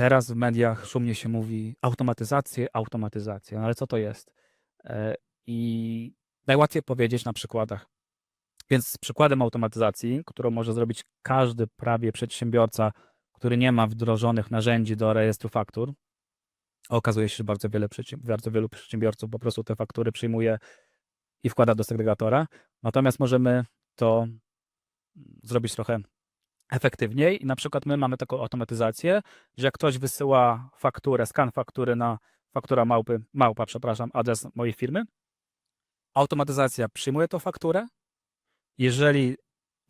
Teraz w mediach szumnie się mówi automatyzację, automatyzację. No ale co to jest? E, I najłatwiej powiedzieć na przykładach. Więc przykładem automatyzacji, którą może zrobić każdy prawie przedsiębiorca, który nie ma wdrożonych narzędzi do rejestru faktur, okazuje się, że bardzo, wiele bardzo wielu przedsiębiorców po prostu te faktury przyjmuje i wkłada do segregatora. Natomiast możemy to zrobić trochę efektywniej i na przykład my mamy taką automatyzację, że jak ktoś wysyła fakturę, skan faktury na faktura małpy, małpa, przepraszam, adres mojej firmy, automatyzacja przyjmuje tą fakturę. Jeżeli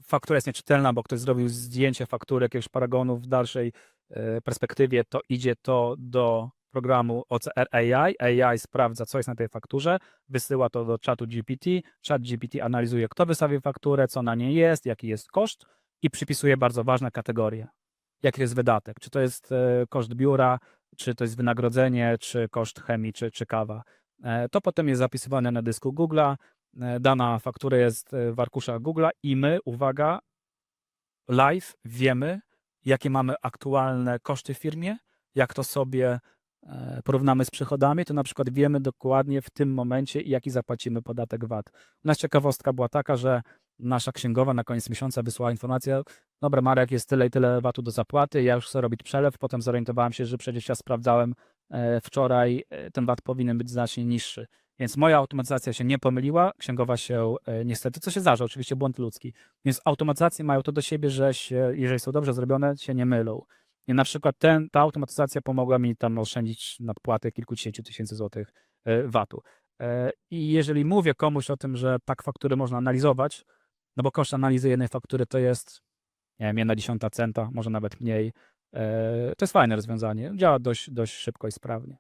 faktura jest nieczytelna, bo ktoś zrobił zdjęcie faktury jakiegoś paragonu w dalszej e, perspektywie, to idzie to do programu OCR AI. AI sprawdza, co jest na tej fakturze, wysyła to do czatu GPT. Chat GPT analizuje, kto wystawił fakturę, co na niej jest, jaki jest koszt i przypisuje bardzo ważne kategorie. Jaki jest wydatek? Czy to jest e, koszt biura, czy to jest wynagrodzenie, czy koszt chemii, czy, czy kawa. E, To potem jest zapisywane na dysku Google'a. E, Dana faktura jest w arkuszach Google'a i my, uwaga, live wiemy, jakie mamy aktualne koszty w firmie, jak to sobie porównamy z przychodami, to na przykład wiemy dokładnie w tym momencie, jaki zapłacimy podatek VAT. U nas ciekawostka była taka, że nasza księgowa na koniec miesiąca wysłała informację, dobra Marek, jest tyle i tyle VAT-u do zapłaty, ja już chcę robić przelew, potem zorientowałem się, że przecież ja sprawdzałem e, wczoraj, e, ten VAT powinien być znacznie niższy. Więc moja automatyzacja się nie pomyliła, księgowa się e, niestety, co się zdarza, oczywiście błąd ludzki. Więc automatyzacje mają to do siebie, że się, jeżeli są dobrze zrobione, się nie mylą. I na przykład ten, ta automatyzacja pomogła mi tam oszczędzić nadpłatę kilkudziesięciu tysięcy złotych VAT-u. I jeżeli mówię komuś o tym, że tak faktury można analizować, no bo koszt analizy jednej faktury to jest, nie wiem, jedna dziesiąta centa, może nawet mniej, e, to jest fajne rozwiązanie. Działa dość, dość szybko i sprawnie.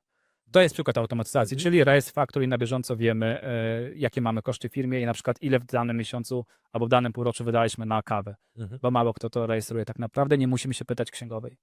To jest przykład automatyzacji, Mhm. czyli rejestr faktur i na bieżąco wiemy, e, jakie mamy koszty w firmie i na przykład ile w danym miesiącu albo w danym półroczu wydaliśmy na kawę, Mhm. bo mało kto to rejestruje tak naprawdę, nie musimy się pytać księgowej.